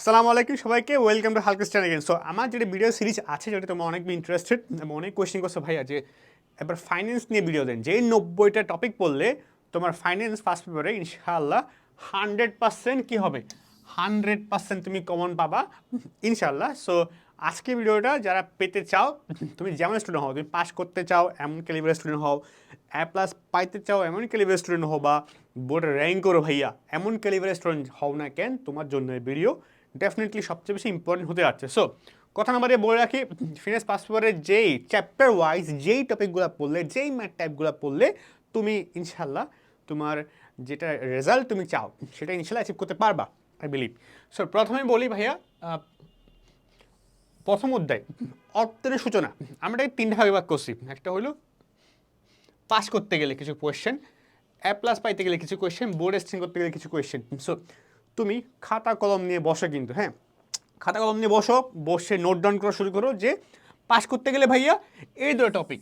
আসসালামু আলাইকুম সবাইকে ওয়েলকাম টু হালকা স্টান এগেন সো আমার যেটা ভিডিও সিরিজ আছে যেটা তোমরা অনেক ইন্টারেস্টেড এবং অনেক কোয়েশ্চেন করছ, ভাইয়া, যে এবার ফাইন্যান্স নিয়ে ভিডিও দেন। যেই নব্বইটা টপিক পড়লে তোমার ফাইন্যান্স ফার্স্ট পেপারে ইনশাআল্লাহ হান্ড্রেড পার্সেন্ট কী হবে? হান্ড্রেড পার্সেন্ট তুমি কমন পাবা, ইনশাআল্লাহ। সো আজকে ভিডিওটা যারা পেতে চাও, তুমি যেমন স্টুডেন্ট হও, তুমি পাস করতে চাও, এমন ক্যালিবার স্টুডেন্ট হও এ প্লাস পাইতে চাও, এমন ক্যালিবার স্টুডেন্ট হও বা বোর্ডে র্যাঙ্ক করো ভাইয়া, এমন ক্যালিবার স্টুডেন্ট হও না কেন, তোমার জন্য ভিডিও ডেফিনেটলি সবচেয়ে বেশি ইম্পর্টেন্ট হতে যাচ্ছে। সো কথা নাম্বারে বলে রাখি ফিনান্স পাস পাসপোর্টের যেই চ্যাপ্টার ওয়াইজ যেই টপিকগুলো পড়লে, যেই ম্যাথ টাইপগুলো পড়লে, তুমি ইনশাল্লাহ তোমার যেটা রেজাল্ট তুমি চাও, সেটা ইনশাল্লাহ অ্যাচিভ করতে পারবা আই বিলিভ সো প্রথমে বলি ভাইয়া প্রথম অধ্যায়, অর্থের সূচনা। আমরা এটাকে তিনটা ভাগে ভাগ করছি। একটা হলো পাস করতে গেলে কিছু কোয়েশ্চেন এ প্লাস পাইতে গেলে কিছু কোয়েশ্চেন বোর্ড এস্টিং করতে গেলে কিছু কোয়েশ্চেন সো তুমি খাতা কলম নিয়ে বসো কিন্তু হ্যাঁ? খাতা কলম নিয়ে বসো, বসে নোট ডাউন করা শুরু করো যে পাশ করতে গেলে ভাইয়া এই দুটো টপিক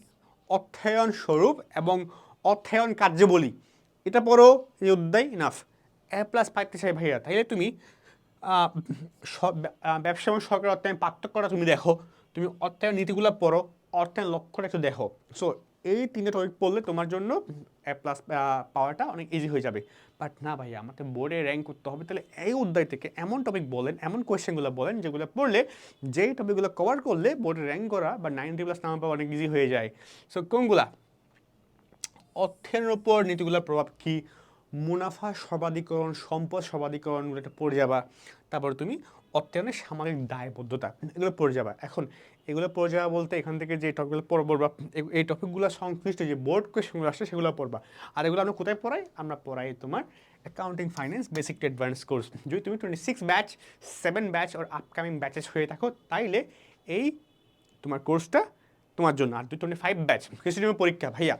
অর্থায়ন স্বরূপ এবং অর্থায়ন কার্যাবলী। এটা পড়ো, এই অধ্যায় ইনাফ এ প্লাস পাইতে চাই ভাইয়া, তাইলে তুমি ব্যবসা এবং সরকার অর্থায়ন পার্থক্যটা তুমি দেখো। তুমি অর্থায়ন নীতিগুলো পড়ো অর্থায়ন লক্ষ্যটা একটু দেখো। সো এই তিনটে টপিক পড়লে তোমার জন্য প্লাস পাওয়াটা অনেক ইজি হয়ে যাবে। বাট না ভাই, আমাকে বোর্ডে র্যাঙ্ক করতে হবে। তাহলে এই অধ্যায় থেকে এমন টপিক বলেন, এমন কোয়েশ্চেনগুলো বলেন, যেগুলো পড়লে যেই টপিকগুলো কভার করলে বোর্ডে র্যাঙ্ক করা বা নাইনটি প্লাস নাম্বার পাওয়া অনেক ইজি হয়ে যায়। সো কোনগুলা? অর্থের ওপর নীতিগুলোর প্রভাব কি? মুনাফা সর্বাধিকরণ সম্পদ সর্বাধিকরণগুলো একটা পড়ে যাবা। তারপর তুমি অর্থায়নের সামাজিক দায়বদ্ধতা, এগুলো পড়ে যাবা। এখন এগুলো পড়ে যাওয়া বলতে এখান থেকে যে টপিকগুলো পড় পড়বা এ- এই টপিকগুলো সংশ্লিষ্ট যে বোর্ড কোয়েশনগুলো আসছে সেগুলো পড়বা। আর এগুলো আমরা কোথায় পড়াই? আমরা পড়াই তোমার accounting finance basic advance course যদি তুমি twenty six batch seven batch ওর আপকামিং ব্যাচেস হয়ে থাকো, তাইলে এই তোমার কোর্সটা তোমার জন্য। আর দুই টোয়েন্টি ফাইভ ব্যাচ কিছু পরীক্ষা ভাইয়া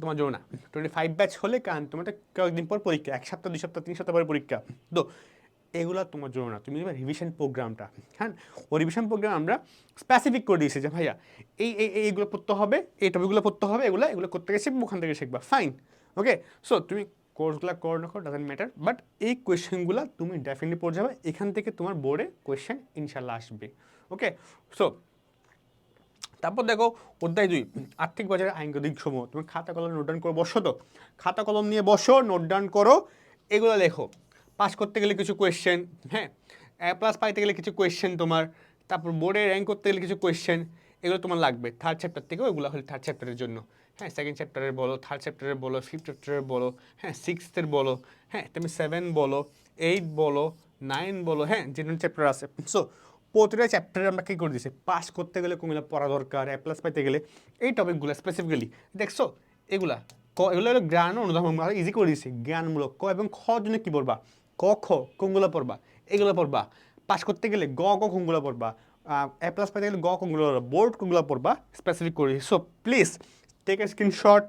তোমার জন্য না। টোয়েন্টি ফাইভ ব্যাচ হলে কারণ তোমার কয়েকদিন পর পরীক্ষা, এক সপ্তাহ, দুই সপ্তাহ, তিন সপ্তাহ পরে পরীক্ষা। তো এগুলো তোমার জন্য না। তুমি নেবে রিভিশন প্রোগ্রামটা হ্যাঁ? ও রিভিশন প্রোগ্রাম আমরা স্পেসিফিক করে দিয়েছি যে, ভাইয়া, এই এই, এই- এইগুলো পড়তে হবে, এই টপিকগুলো পড়তে হবে, এগুলো এগুলো করতে শিখব ওখান থেকে শিখবা। ফাইন ওকে সো তুমি কোর্সগুলো করো না করো ডাজেন্ট ম্যাটার বাট এই কোয়েশ্চেনগুলো তুমি ডেফিনেটলি পড়ে যাবে। এখান থেকে তোমার বোর্ডে কোয়েশ্চেন ইনশাল্লাহ আসবে ওকে সো তারপর দেখো, অধ্যায় দুই, আর্থিক বাজারে আইনগতিক সমূহ। তুমি খাতা কলম নোট ডাউন করে বসো তো। খাতা কলম নিয়ে বসো, নোট ডাউন করো, এগুলো লেখো। পাস করতে গেলে কিছু কোয়েশ্চেন হ্যাঁ? এ প্লাস পাইতে গেলে কিছু কোয়েশ্চেন তোমার, তারপর বোর্ডে র্যাঙ্ক করতে গেলে কিছু কোয়েশ্চেন এগুলো তোমার লাগবে। থার্ড চ্যাপ্টার থেকেও এগুলো হলে থার্ড চ্যাপ্টারের জন্য। হ্যাঁ সেকেন্ড চ্যাপ্টারের বলো থার্ড চ্যাপ্টারের বলো ফিফথ চ্যাপ্টারের বলো হ্যাঁ সিক্সথের বলো হ্যাঁ তুমি সেভেন বলো এইট বলো নাইন বলো হ্যাঁ যে চ্যাপ্টার আছে। সো প্রতিটা চ্যাপ্টারে আমরা কী করে দিয়েছি? পাস করতে গেলে কোনগুলো পড়া দরকার এ প্লাস পাইতে গেলে এই টপিকগুলো স্পেসিফিক্যালি দেখছ এগুলা, ক, এগুলো হলো জ্ঞান, অনুধাবন ইজি করে দিয়েছি। জ্ঞানমূলক, ক এবং খ জন্য কী পড়বা ক, খ, কোনগুলো পড়বা? এগুলো পড়বা। পাস করতে গেলে গ, ক, কোনগুলো পড়বা? এ প্লাস পাইতে গেলে গ, কোনগুলো বোর্ড কোনগুলো পড়বা? স্পেসিফিক করে। So please take a screenshot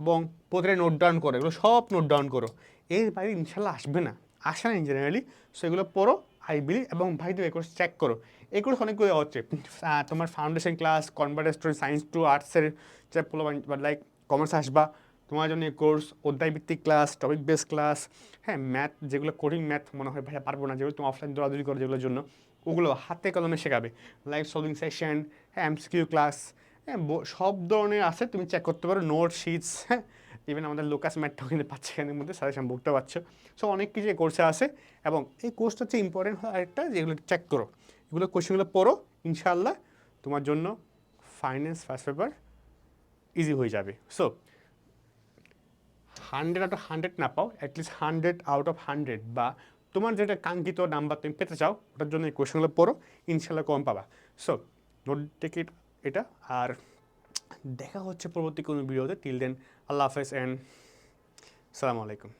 এবং প্রতিটা নোট ডাউন করো। এগুলো সব নোট ডাউন করো। এর বাইরে ইনশাল্লাহ আসবে না। আসে না জেনারেলি সো এগুলো পড়ো আই বিলি এবং ভাই তুমি কোর্স চেক করো। কোর্স অনেকগুলো হচ্ছে। তোমার foundation class converter student science to আর্টসের যে লাইক কমার্স আসবা। তোমার জন্য কোর্স অধ্যায়ভিত্তিক ক্লাস টপিক বেস ক্লাস হ্যাঁ ম্যাথ যেগুলো কোডিং ম্যাথ মনে হয়, ভাইয়া পারব না, যেগুলো তুমি অফলাইন দৌড়াদৌড়ি করো যেগুলোর জন্য, ওগুলো হাতে কলমে শেখাবে। লাইভ সলভিং সেশন হ্যাঁ এমসিকিউ ক্লাস হ্যাঁ সব ধরনের আছে, তুমি চেক করতে পারো নোট শিটস হ্যাঁ ইভেন আমাদের লোকাস ম্যাটটাও কিন্তু পাচ্ছে এখানের মধ্যে সাজেশন বুকতে পারছ সো অনেক কিছু এই কোর্সে আছে এবং এই কোর্সটা হচ্ছে ইম্পর্টেন্ট হয় আরেকটা যেগুলো চেক করো। এগুলো কোশ্চেনগুলো পড়ো ইনশাল্লাহ তোমার জন্য ফাইন্যান্স ফার্স্ট পেপার ইজি হয়ে যাবে। So hundred out of hundred না পাও at least hundred out of hundred বা তোমার যেটা কাঙ্ক্ষিত নাম্বার তুমি পেতে চাও, ওটার জন্য এই কোয়েশনগুলো পড়ো ইনশাল্লাহ কম পাবা। সো নোট টিকিট এটা, আর দেখা হচ্ছে পরবর্তী কোনো ভিডিওতে টিল দেন আল্লাহ হাফেজ অ্যান্ড সালামু আলাইকুম।